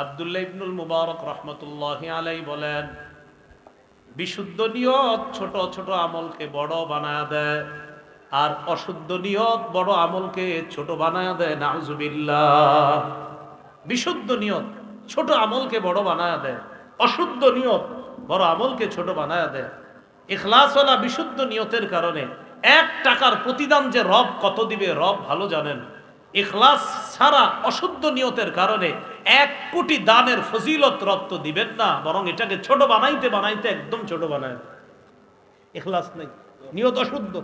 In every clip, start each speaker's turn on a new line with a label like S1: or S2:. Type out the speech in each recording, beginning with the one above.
S1: আবদুল্লাহ ইবনুল মুবারক রহমতুল্লাহ আলাই বলেন, বিশুদ্ধ নিয়ত ছোট ছোট আমলকে বড় বানায় দেয়, আর অশুদ্ধ নিয়ত বড় আমলকে ছোট বানায় দেয় নাজুবিল্লাহ বিশুদ্ধ নিয়ত ছোট আমলকে বড় বানায় দেয়, অশুদ্ধ নিয়ত বড় আমলকে ছোট বানায় দেয়। ইখলাসওয়ালা বিশুদ্ধ নিয়তের কারণে এক টাকার প্রতিদান যে রব কত দিবে, রব ভালো জানেন। এখলাস ছাড়া অশুদ্ধ নিয়তের কারণে এক কোটি দানের ফজিলত রব তো দিবেন না বরং এটাকে ছোট বানাইতে বানাইতে একদম ছোট বানায় ইখলাস নেই নিয়ত অশুদ্ধ।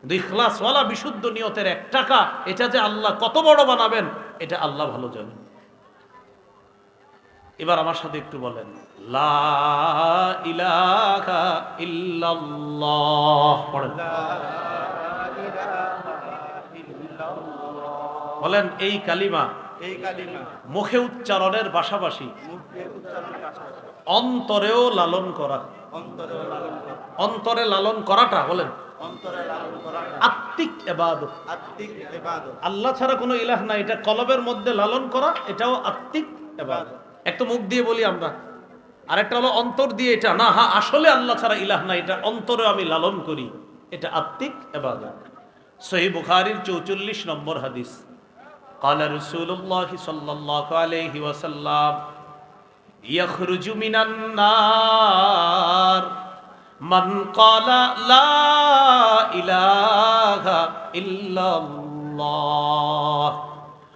S1: কিন্তু ইখলাসওয়ালা বিশুদ্ধ নিয়তের এক টাকা এটা যে আল্লাহ কত বড় বানাবেন এটা আল্লাহ ভালো জানেন। এবার আমার সাথে একটু বলেন লা ইলাহা ইল্লাল্লাহ পড়েন। বলেন এই কালিমা
S2: এই কালিমা।
S1: মুখে উচ্চারণের পাশাপাশি অন্তরেও লালন করা।
S2: অন্তরে লালন
S1: করাটা বলেন। আত্মিক এবাদত। আল্লাহ ছাড়া কোনো ইলাহ নাই। এটা কলবের মধ্যে লালন করা এটাও আত্মিক এবাদত। মুখ দিয়ে বলি আমরা। আরেকটা হলো অন্তর দিয়ে এটা না হ্যাঁ আসলে আল্লাহ ছাড়া ইলাহ নাই। এটা অন্তরে আমি লালন করি। এটা আত্মিক এবাদত। সহি বুখারির চৌচল্লিশ নম্বর হাদিস। قال رسول الله صلى الله عليه وسلم يخرج من النار من قال لا إله إلا الله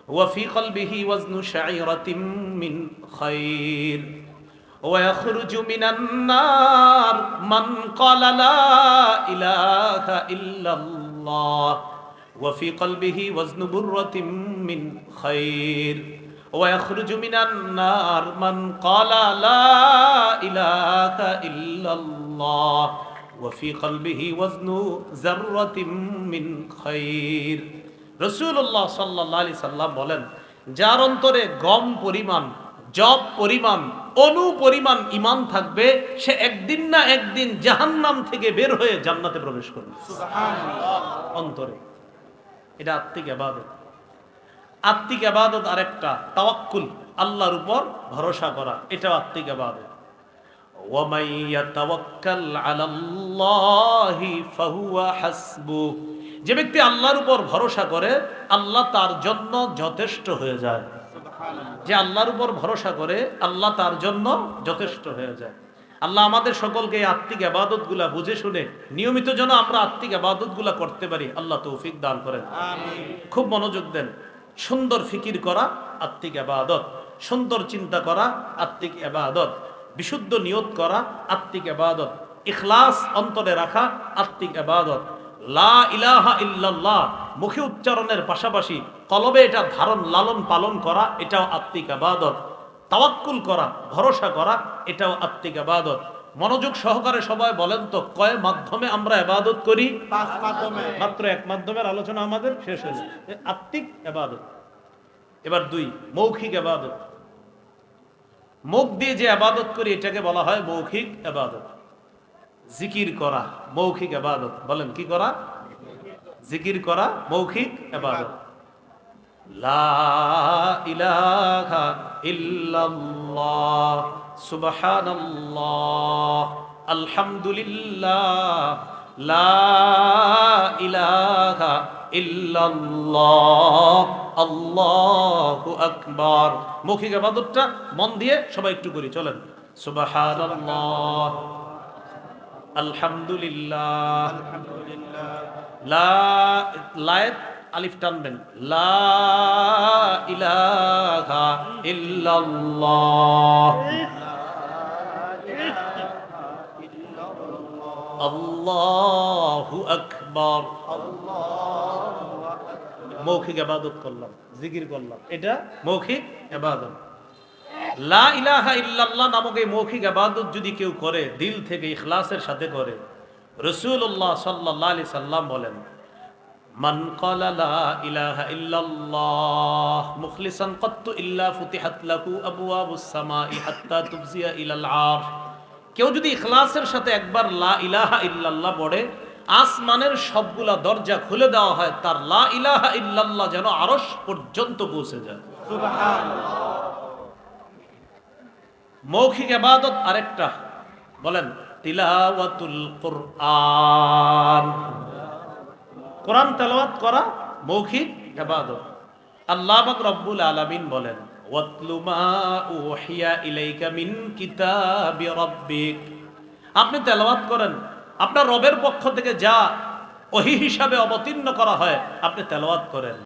S1: وفي قلبه وزن شعيرة من خير ويخرج من النار من قال لا إله إلا الله وفي قلبه وزن برة من خير ويخرج من النار من قال لا إله إلا الله وفي قلبه وزن ذرة من خير রসুল্লাহ সাল্লাহ আলি সাল্লাম বলেন যার অন্তরে গম পরিমাণ জব পরিমাণ অনু পরিমাণ ইমান থাকবে সে একদিন না একদিন জাহান্নাম থেকে বের হয়ে জান্নাতে প্রবেশ করবে অন্তরে এটা আত্মিক আবাদত আত্মিক আবাদত আরেকটা তাওয়াক্কুল আল্লাহর উপর ভরসা করা এটাও আত্মিক আবাদত ومن يتوكل على الله فهو حسبه যে ব্যক্তি আল্লাহর উপর ভরসা করে আল্লাহ তার জন্য যথেষ্ট হয়ে যায় যে আল্লাহর উপর ভরসা করে আল্লাহ তার জন্য যথেষ্ট হয়ে যায় আল্লাহ আমাদের সকলকে আত্মিক আবাদতগুলা বুঝে শুনে নিয়মিত যেন আমরা আত্মিক আবাদতগুলা করতে পারি আল্লাহ তৌফিক দান করেন। খুব মনোযোগ দেন। সুন্দর ফিকির করা আত্মিক আবাদত। সুন্দর চিন্তা করা আত্মিক আবাদত। বিশুদ্ধ নিয়ত করা আত্মিক আবাদত। ইখলাস অন্তরে রাখা আত্মিক আবাদত। লা ইলাহা ইল্লাল্লাহ মুখে উচ্চারণের পাশাপাশি কলবে এটা ধারণ লালন পালন করা এটাও আত্মিক আবাদত। তাওয়াক্কুল করা ভরসা করা এটাও আত্মিক আবাদত। মনোযোগ সহকারে সবাই বলেন তো কয় মাধ্যমে আমরা আবাদত করি? মাত্র এক মাধ্যমের আলোচনা আমাদের শেষ হয়েছে আত্মিক আবাদত। এবার দুই মৌখিক আবাদত। মুখ দিয়ে যে আবাদত করি এটাকে বলা হয় মৌখিক আবাদত। জিকির করা মৌখিক আবাদত। বলেন কি করা? জিকির করা মৌখিক আবাদত। লা আকবার। মৌখিক আবাদতটা মন দিয়ে সবাই একটু করি, চলেন। সুবহানাল্লাহ আলহামদুলিল্লাহ
S2: আলহামদুলিল্লাহ,
S1: লা, লায়েত আলিফ টানবেন, লা ইলাহা ইল্লাল্লাহ। আল্লাহু আকবার। মৌখিক ইবাদত করলাম, জিকির করলাম। এটা মৌখিক ইবাদত। লা ইলাহা ইল্লাল্লাহ নামক এই মৌখিক ইবাদত যদি কেউ করে, দিল থেকে ইখলাসের সাথে করে রসুল্লাহ সাল্লাহ আলি সাল্লাম বলেন মান ক্বালা লা ইলাহা ইল্লাল্লাহ মুখলিসান কত্তু ইল্লা ফুতিহাত লাহু আবওয়াবুস সামাই হাত্তা তুবজিয়া ইলাল আরশ। কেউ যদি ইখলাসের সাথে একবার লা ইলাহা ইল্লাল্লাহ পড়ে, আসমানের সবগুলা দরজা খুলে দেওয়া হয়, তার লা ইলাহা ইল্লাল্লাহ যেন আরশ পর্যন্ত পৌঁছে যায়। মৌখিক এবাদত আরেকটা, বলেন, তিলাওয়াতুল কোরআন। কোরআন তেলাওয়াত করা মৌখিক এবাদত আল্লাহ পাক রব্বুল আলামিন বলেন, ওয়াতলু মা উহিয়া ইলাইকা মিন কিতাবি রাব্বিক। আপনি তেলাওয়াত করেন, আপনার রবের পক্ষ থেকে যা ওহি হিসাবে অবতীর্ণ করা হয়, আপনি তেলাওয়াত করেন।